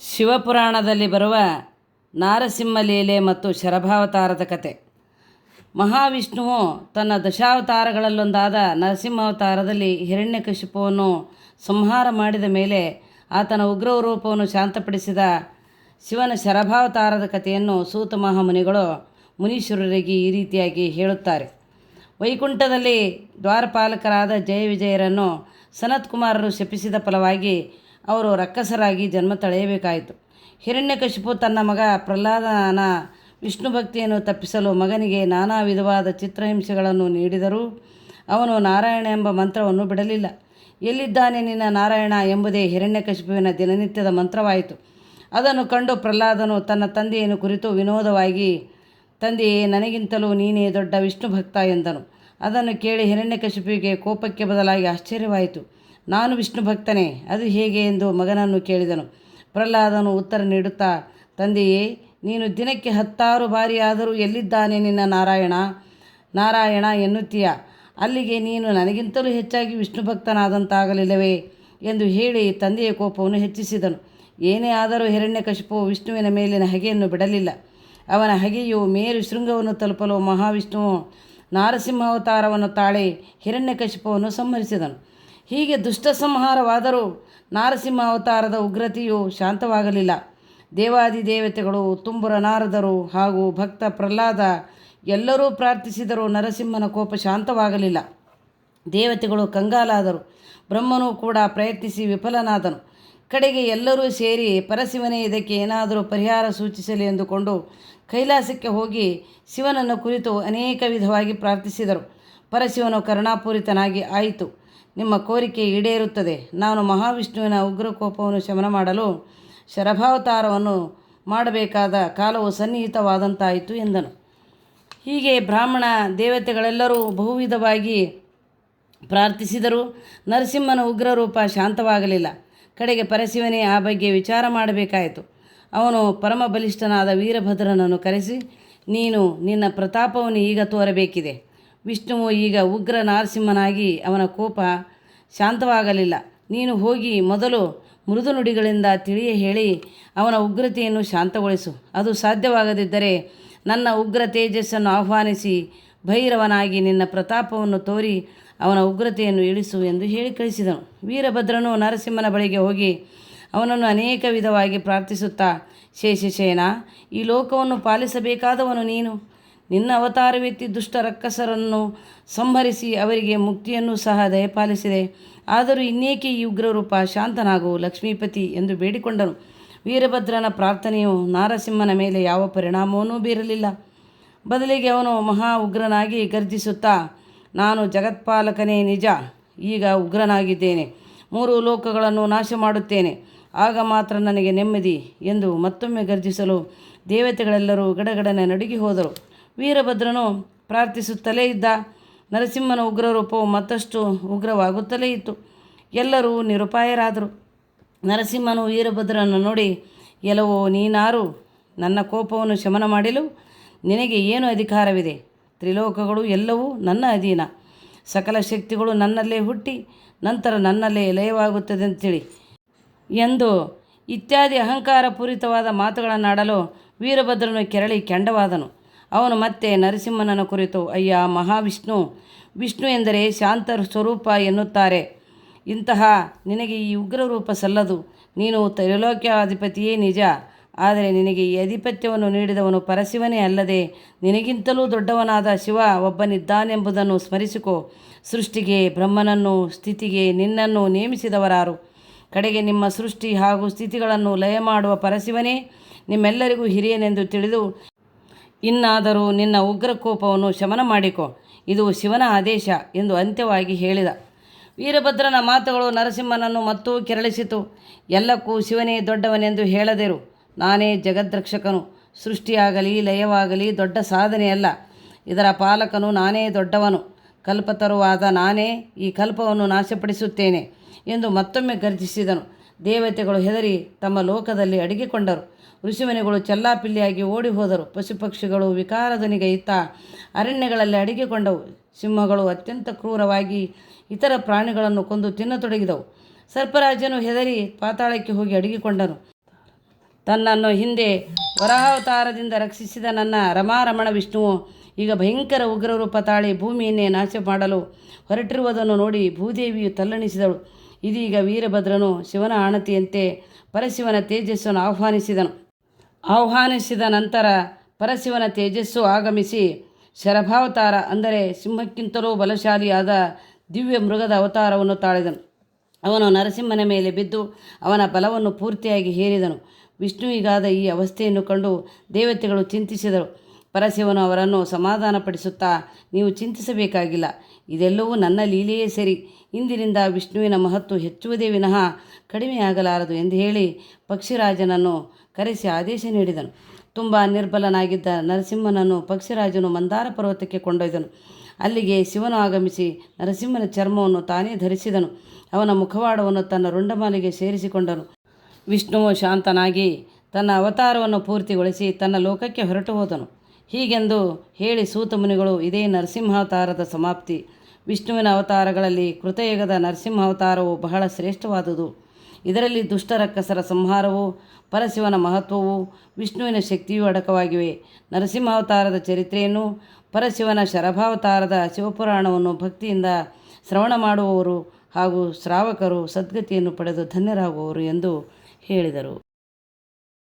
ಶಿವಪುರಾಣದಲ್ಲಿ ಬರುವ ನಾರಸಿಂಹಲೀಲೆ ಮತ್ತು ಶರಭಾವತಾರದ ಕತೆ. ಮಹಾವಿಷ್ಣುವು ತನ್ನ ದಶಾವತಾರಗಳಲ್ಲೊಂದಾದ ನರಸಿಂಹಾವತಾರದಲ್ಲಿ ಹಿರಣ್ಯಕಶಿಪುವನ್ನು ಸಂಹಾರ ಮಾಡಿದ ಮೇಲೆ ಆತನ ಉಗ್ರ ರೂಪವನ್ನು ಶಾಂತಪಡಿಸಿದ ಶಿವನ ಶರಭಾವತಾರದ ಕಥೆಯನ್ನು ಸೂತ ಮಹಾಮುನಿಗಳು ಮುನೀಶ್ವರರಿಗೆ ಈ ರೀತಿಯಾಗಿ ಹೇಳುತ್ತಾರೆ. ವೈಕುಂಠದಲ್ಲಿ ದ್ವಾರಪಾಲಕರಾದ ಜಯ ವಿಜಯರನ್ನು ಸನತ್ ಕುಮಾರರು ಶಪಿಸಿದ ಫಲವಾಗಿ ಅವರು ರಕ್ಕಸರಾಗಿ ಜನ್ಮ ತಳೆಯಬೇಕಾಯಿತು. ಹಿರಣ್ಯಕಶಿಪು ತನ್ನ ಮಗ ಪ್ರಹ್ಲಾದನ ವಿಷ್ಣು ಭಕ್ತಿಯನ್ನು ತಪ್ಪಿಸಲು ಮಗನಿಗೆ ನಾನಾ ವಿಧವಾದ ಚಿತ್ರಹಿಂಸೆಗಳನ್ನು ನೀಡಿದರೂ ಅವನು ನಾರಾಯಣ ಎಂಬ ಮಂತ್ರವನ್ನು ಬಿಡಲಿಲ್ಲ. ಎಲ್ಲಿದ್ದಾನೆ ನಿನ್ನ ನಾರಾಯಣ ಎಂಬುದೇ ಹಿರಣ್ಯಕಶಿಪುವಿನ ದಿನನಿತ್ಯದ ಮಂತ್ರವಾಯಿತು. ಅದನ್ನು ಕಂಡು ಪ್ರಹ್ಲಾದನು ತನ್ನ ತಂದೆಯನ್ನು ಕುರಿತು ವಿನೋದವಾಗಿ, ತಂದೆಯೇ, ನನಗಿಂತಲೂ ನೀನೇ ದೊಡ್ಡ ವಿಷ್ಣು ಭಕ್ತ ಎಂದನು. ಅದನ್ನು ಕೇಳಿ ಹಿರಣ್ಯಕಶಿಪುವಿಗೆ ಕೋಪಕ್ಕೆ ಬದಲಾಗಿ ಆಶ್ಚರ್ಯವಾಯಿತು. ನಾನು ವಿಷ್ಣು ಭಕ್ತನೇ. ಅದು ಹೇಗೆ ಎಂದು ಮಗನನ್ನು ಕೇಳಿದನು. ಪ್ರಹ್ಲಾದನು ಉತ್ತರ ನೀಡುತ್ತಾ, ತಂದೆಯೇ, ನೀನು ದಿನಕ್ಕೆ ಹತ್ತಾರು ಬಾರಿಯಾದರೂ ಎಲ್ಲಿದ್ದಾನೆ ನಿನ್ನ ನಾರಾಯಣ? ನಾರಾಯಣ, ಎನ್ನುತ್ತೀಯ. ಅಲ್ಲಿಗೆ ನೀನು ನನಗಿಂತಲೂ ಹೆಚ್ಚಾಗಿ ವಿಷ್ಣು ಭಕ್ತನಾದಂತಾಗಲಿಲ್ಲವೇ? ಎಂದು ಹೇಳಿ ತಂದೆಯ ಕೋಪವನ್ನು ಹೆಚ್ಚಿಸಿದನು. ಏನೇ ಆದರೂ ಹಿರಣ್ಯಕಶಿಪು ವಿಷ್ಣುವಿನ ಮೇಲಿನ ಹಗೆಯನ್ನು ಬಿಡಲಿಲ್ಲ. ಅವನ ಹಗೆಯು ಮೇರು ಶೃಂಗವನ್ನು ತಲುಪಲು ಮಹಾವಿಷ್ಣುವು ನಾರಸಿಂಹಾವತಾರವನ್ನು ತಾಳಿ ಹಿರಣ್ಯಕಶಿಪುವನ್ನು ಸಂಹರಿಸಿದನು. ಹೀಗೆ ದುಷ್ಟ ಸಂಹಾರವಾದರೂ ನಾರಸಿಂಹ ಅವತಾರದ ಉಗ್ರತೆಯು ಶಾಂತವಾಗಲಿಲ್ಲ. ದೇವಾದಿ ದೇವತೆಗಳು ತುಂಬುರ ನಾರದರು ಹಾಗೂ ಭಕ್ತ ಪ್ರಹ್ಲಾದ ಎಲ್ಲರೂ ಪ್ರಾರ್ಥಿಸಿದರೂ ನರಸಿಂಹನ ಕೋಪ ಶಾಂತವಾಗಲಿಲ್ಲ. ದೇವತೆಗಳು ಕಂಗಾಲಾದರು. ಬ್ರಹ್ಮನು ಕೂಡ ಪ್ರಯತ್ನಿಸಿ ವಿಫಲನಾದನು. ಕಡೆಗೆ ಎಲ್ಲರೂ ಸೇರಿ ಪರಶಿವನೇ ಇದಕ್ಕೆ ಏನಾದರೂ ಪರಿಹಾರ ಸೂಚಿಸಲಿ ಎಂದುಕೊಂಡು ಕೈಲಾಸಕ್ಕೆ ಹೋಗಿ ಶಿವನನ್ನು ಕುರಿತು ಅನೇಕ ವಿಧವಾಗಿ ಪ್ರಾರ್ಥಿಸಿದರು. ಪರಶಿವನು ಕರುಣಾಪೂರಿತನಾಗಿ ಆಯಿತು. ನಿಮ್ಮ ಕೋರಿಕೆ ಈಡೇರುತ್ತದೆ. ನಾನು ಮಹಾವಿಷ್ಣುವಿನ ಉಗ್ರಕೋಪವನ್ನು ಶಮನ ಮಾಡಲು ಶರಭಾವತಾರವನ್ನು ಮಾಡಬೇಕಾದ ಕಾಲವು ಸನ್ನಿಹಿತವಾದಂತಾಯಿತು ಎಂದನು. ಹೀಗೆ ಬ್ರಾಹ್ಮಣ ದೇವತೆಗಳೆಲ್ಲರೂ ಬಹುವಿಧವಾಗಿ ಪ್ರಾರ್ಥಿಸಿದರು ನರಸಿಂಹನ ಉಗ್ರರೂಪ ಶಾಂತವಾಗಲಿಲ್ಲ. ಕಡೆಗೆ ಪರಶಿವನೇ ಆ ಬಗ್ಗೆ ವಿಚಾರ ಮಾಡಬೇಕಾಯಿತು. ಅವನು ಪರಮ ಬಲಿಷ್ಠನಾದ ವೀರಭದ್ರನನ್ನು ಕರೆಸಿ, ನೀನು ನಿನ್ನ ಪ್ರತಾಪವನ್ನು ಈಗ ತೋರಬೇಕಿದೆ. ವಿಷ್ಣುವು ಈಗ ಉಗ್ರ ನರಸಿಂಹನಾಗಿ ಅವನ ಕೋಪ ಶಾಂತವಾಗಲಿಲ್ಲ. ನೀನು ಹೋಗಿ ಮೊದಲು ಮೃದು ನುಡಿಗಳಿಂದ ತಿಳಿಯ ಹೇಳಿ, ಅವನ ಉಗ್ರತೆಯನ್ನು ಶಾಂತಗೊಳಿಸು. ಅದು ಸಾಧ್ಯವಾಗದಿದ್ದರೆ ನನ್ನ ಉಗ್ರ ತೇಜಸ್ಸನ್ನು ಆಹ್ವಾನಿಸಿ, ಭೈರವನಾಗಿ ನಿನ್ನ ಪ್ರತಾಪವನ್ನು ತೋರಿ ಅವನ ಉಗ್ರತೆಯನ್ನು ಇಳಿಸು ಎಂದು ಹೇಳಿ ಕಳಿಸಿದನು. ವೀರಭದ್ರನು ನರಸಿಂಹನ ಬಳಿಗೆ ಹೋಗಿ ಅವನನ್ನು ಅನೇಕ ವಿಧವಾಗಿ ಪ್ರಾರ್ಥಿಸುತ್ತಾ ಶೇಷಶೇನ ಈ ಲೋಕವನ್ನು ಪಾಲಿಸಬೇಕಾದವನು ನೀನು. ನಿನ್ನ ಅವತಾರವೆತ್ತಿ ದುಷ್ಟ ರಕ್ಕಸರನ್ನು ಸಂಹರಿಸಿ ಅವರಿಗೆ ಮುಕ್ತಿಯನ್ನು ಸಹ ದಯಪಾಲಿಸಿದೆ. ಆದರೂ ಇನ್ನೇಕೆ ಈ ಉಗ್ರರೂಪ ಶಾಂತನಾಗು ಲಕ್ಷ್ಮೀಪತಿ ಎಂದು ಬೇಡಿಕೊಂಡನು. ವೀರಭದ್ರನ ಪ್ರಾರ್ಥನೆಯು ನಾರಸಿಂಹನ ಮೇಲೆ ಯಾವ ಪರಿಣಾಮವನ್ನೂ ಬೀರಲಿಲ್ಲ. ಬದಲಿಗೆ ಅವನು ಮಹಾ ಉಗ್ರನಾಗಿ ಗರ್ಜಿಸುತ್ತಾ, ನಾನು ಜಗತ್ಪಾಲಕನೇ ನಿಜ, ಈಗ ಉಗ್ರನಾಗಿದ್ದೇನೆ. ಮೂರು ಲೋಕಗಳನ್ನು ನಾಶ ಮಾಡುತ್ತೇನೆ ಆಗ ಮಾತ್ರ ನನಗೆ ನೆಮ್ಮದಿ ಎಂದು ಮತ್ತೊಮ್ಮೆ ಗರ್ಜಿಸಲು ದೇವತೆಗಳೆಲ್ಲರೂ ಗಡಗಡನೆ ನಡುಗಿ ಹೋದರು. ವೀರಭದ್ರನು ಪ್ರಾರ್ಥಿಸುತ್ತಲೇ ಇದ್ದ ನರಸಿಂಹನ ಉಗ್ರ ರೂಪವು ಮತ್ತಷ್ಟು ಉಗ್ರವಾಗುತ್ತಲೇ ಇತ್ತು. ಎಲ್ಲರೂ ನಿರುಪಾಯರಾದರು. ನರಸಿಂಹನು ವೀರಭದ್ರನನ್ನು ನೋಡಿ, ಎಲ್ಲವೋ ನೀನಾರು, ನನ್ನ ಕೋಪವನ್ನು ಶಮನ ಮಾಡಲು? ನಿನಗೆ ಏನು ಅಧಿಕಾರವಿದೆ? ತ್ರಿಲೋಕಗಳು ಎಲ್ಲವೂ ನನ್ನ ಅಧೀನ. ಸಕಲ ಶಕ್ತಿಗಳು ನನ್ನಲ್ಲೇ ಹುಟ್ಟಿ, ನಂತರ ನನ್ನಲ್ಲೇ ಲಯವಾಗುತ್ತದೆ ಅಂತೇಳಿ ಎಂದು ಇತ್ಯಾದಿ ಅಹಂಕಾರ ಪೂರಿತವಾದ ಮಾತುಗಳನ್ನಾಡಲು ವೀರಭದ್ರನು ಕೆರಳಿ ಕೆಂಡವಾದನು. ಅವನು ಮತ್ತೆ ನರಸಿಂಹನನ್ನು ಕುರಿತು, ಅಯ್ಯ, ಮಹಾವಿಷ್ಣು, ವಿಷ್ಣು ಎಂದರೆ ಶಾಂತ ಸ್ವರೂಪ ಎನ್ನುತ್ತಾರೆ. ಇಂತಹ ನಿನಗೆ ಈ ಉಗ್ರ ರೂಪ ಸಲ್ಲದು. ನೀನು ತ್ರೈಲೋಕ್ಯಾಧಿಪತಿಯೇ ನಿಜ. ಆದರೆ ನಿನಗೆ ಈ ಅಧಿಪತ್ಯವನ್ನು ನೀಡಿದವನು ಪರಶಿವನೇ ಅಲ್ಲದೆ ನಿನಗಿಂತಲೂ ದೊಡ್ಡವನಾದ ಶಿವ ಒಬ್ಬನಿದ್ದಾನೆಂಬುದನ್ನು ಸ್ಮರಿಸಿಕೋ. ಸೃಷ್ಟಿಗೆ, ಬ್ರಹ್ಮನನ್ನು, ಸ್ಥಿತಿಗೆ ನಿನ್ನನ್ನು ನೇಮಿಸಿದವರಾರು. ಕಡೆಗೆ ನಿಮ್ಮ ಸೃಷ್ಟಿ ಹಾಗೂ ಸ್ಥಿತಿಗಳನ್ನು ಲಯ ಮಾಡುವ ಪರಶಿವನೇ, ನಿಮ್ಮೆಲ್ಲರಿಗೂ ಹಿರಿಯನೆಂದು ತಿಳಿದು ಇನ್ನಾದರೂ ನಿನ್ನ ಉಗ್ರಕೋಪವನ್ನು ಶಮನ ಮಾಡಿಕೊ. ಇದು ಶಿವನ ಆದೇಶ ಎಂದು ಅಂತ್ಯವಾಗಿ ಹೇಳಿದ. ವೀರಭದ್ರನ ಮಾತುಗಳು ನರಸಿಂಹನನ್ನು ಮತ್ತೂ ಕೆರಳಿಸಿತು. ಎಲ್ಲಕ್ಕೂ ಶಿವನೇ ದೊಡ್ಡವನೆಂದು ಹೇಳದೆರು. ನಾನೇ ಜಗದ್ರಕ್ಷಕನು. ಸೃಷ್ಟಿಯಾಗಲಿ, ಲಯವಾಗಲಿ ದೊಡ್ಡ ಸಾಧನೆಯಲ್ಲ. ಇದರ ಪಾಲಕನು ನಾನೇ ದೊಡ್ಡವನು. ಕಲ್ಪತರುವಾದ ನಾನೇ ಈ ಕಲ್ಪವನ್ನು ನಾಶಪಡಿಸುತ್ತೇನೆ ಎಂದು ಮತ್ತೊಮ್ಮೆ ಗರ್ಜಿಸಿದನು. ದೇವತೆಗಳು ಹೆದರಿ ತಮ್ಮ ಲೋಕದಲ್ಲಿ ಅಡಗಿಕೊಂಡರು. ಋಷಿಮನೆಗಳು ಚೆಲ್ಲಾಪಿಲ್ಲಿಯಾಗಿ ಓಡಿ ಹೋದರು ಪಶುಪಕ್ಷಿಗಳು ಇತ್ತ ಅರಣ್ಯಗಳಲ್ಲಿ ಅಡಗಿಕೊಂಡವು. ಸಿಂಹಗಳು ಅತ್ಯಂತ ಕ್ರೂರವಾಗಿ ಇತರ ಪ್ರಾಣಿಗಳನ್ನು ಕೊಂದು ತಿನ್ನತೊಡಗಿದವು. ಸರ್ಪರಾಜನು ಹೆದರಿ ಪಾತಾಳಕ್ಕೆ ಹೋಗಿ ಅಡಗಿಕೊಂಡನು. ತನ್ನನ್ನು ಹಿಂದೆ ವರಹಾವತಾರದಿಂದ ರಕ್ಷಿಸಿದ ನನ್ನ ರಮಾರಮಣ ವಿಷ್ಣುವು ಈಗ ಭಯಂಕರ ಉಗ್ರರೂಪ ತಾಳಿ ಭೂಮಿಯನ್ನೇ ನಾಶ ಮಾಡಲು ಹೊರಟಿರುವುದನ್ನು ನೋಡಿ ಭೂದೇವಿಯು ತಲ್ಲಣಿಸಿದಳು. ಇದೀಗ ವೀರಭದ್ರನು ಶಿವನ ಆಣತಿಯಂತೆ ಪರಶಿವನ ತೇಜಸ್ಸನ್ನು ಆಹ್ವಾನಿಸಿದನು. ಆಹ್ವಾನಿಸಿದ ನಂತರ ಪರಶಿವನ ತೇಜಸ್ಸು ಆಗಮಿಸಿ ಶರಭಾವತಾರ ಅಂದರೆ ಸಿಂಹಕ್ಕಿಂತಲೂ ಬಲಶಾಲಿಯಾದ ದಿವ್ಯ ಮೃಗದ ಅವತಾರವನ್ನು ತಾಳಿದನು. ಅವನು ನರಸಿಂಹನ ಮೇಲೆ ಬಿದ್ದು ಅವನ ಬಲವನ್ನು ಪೂರ್ತಿಯಾಗಿ ಹೇರಿದನು. ವಿಷ್ಣುವಿಗಾದ ಈ ಅವಸ್ಥೆಯನ್ನು ಕಂಡು ದೇವತೆಗಳು ಚಿಂತಿಸಿದರು. ಪರಶಿವನು ಅವರನ್ನು ಸಮಾಧಾನಪಡಿಸುತ್ತಾ, ನೀವು ಚಿಂತಿಸಬೇಕಾಗಿಲ್ಲ. ಇದೆಲ್ಲವೂ ನನ್ನ ಲೀಲೆಯೇ ಸರಿ. ಇಂದಿನಿಂದ ವಿಷ್ಣುವಿನ ಮಹತ್ವ ಹೆಚ್ಚುವುದೇ ವಿನಃ ಕಡಿಮೆಯಾಗಲಾರದು ಎಂದು ಹೇಳಿ ಪಕ್ಷಿರಾಜನನ್ನು ಕರೆಸಿ ಆದೇಶ ನೀಡಿದನು. ತುಂಬ ನಿರ್ಬಲನಾಗಿದ್ದ ನರಸಿಂಹನನ್ನು ಪಕ್ಷಿರಾಜನು ಮಂದಾರ ಪರ್ವತಕ್ಕೆ ಕೊಂಡೊಯ್ದನು. ಅಲ್ಲಿಗೆ ಶಿವನು ಆಗಮಿಸಿ ನರಸಿಂಹನ ಚರ್ಮವನ್ನು ತಾನೇ ಧರಿಸಿದನು. ಅವನ ಮುಖವಾಡವನ್ನು ತನ್ನ ರುಂಡಮಾಲಿಗೆ ಸೇರಿಸಿಕೊಂಡನು. ವಿಷ್ಣುವು ಶಾಂತನಾಗಿ ತನ್ನ ಅವತಾರವನ್ನು ಪೂರ್ತಿಗೊಳಿಸಿ ತನ್ನ ಲೋಕಕ್ಕೆ ಹೊರಟು ಹೋದನು. ಹೀಗೆಂದು ಹೇಳಿ ಸೂತ ಮುನಿಗಳು, ಇದೇ ನರಸಿಂಹಾವತಾರದ ಸಮಾಪ್ತಿ. ವಿಷ್ಣುವಿನ ಅವತಾರಗಳಲ್ಲಿ ಕೃತಯುಗದ ನರಸಿಂಹಾವತಾರವು ಬಹಳ ಶ್ರೇಷ್ಠವಾದುದು. ಇದರಲ್ಲಿ ದುಷ್ಟರಕ್ಕಸರ ಸಂಹಾರವು, ಪರಶಿವನ ಮಹತ್ವವು, ವಿಷ್ಣುವಿನ ಶಕ್ತಿಯೂ ಅಡಕವಾಗಿವೆ. ನರಸಿಂಹಾವತಾರದ ಚರಿತ್ರೆಯನ್ನು, ಪರಶಿವನ ಶರಭಾವತಾರದ ಶಿವಪುರಾಣವನ್ನು ಭಕ್ತಿಯಿಂದ ಶ್ರವಣ ಮಾಡುವವರು ಹಾಗೂ ಶ್ರಾವಕರು ಸದ್ಗತಿಯನ್ನು ಪಡೆದು ಧನ್ಯರಾಗುವವರು ಎಂದು ಹೇಳಿದರು.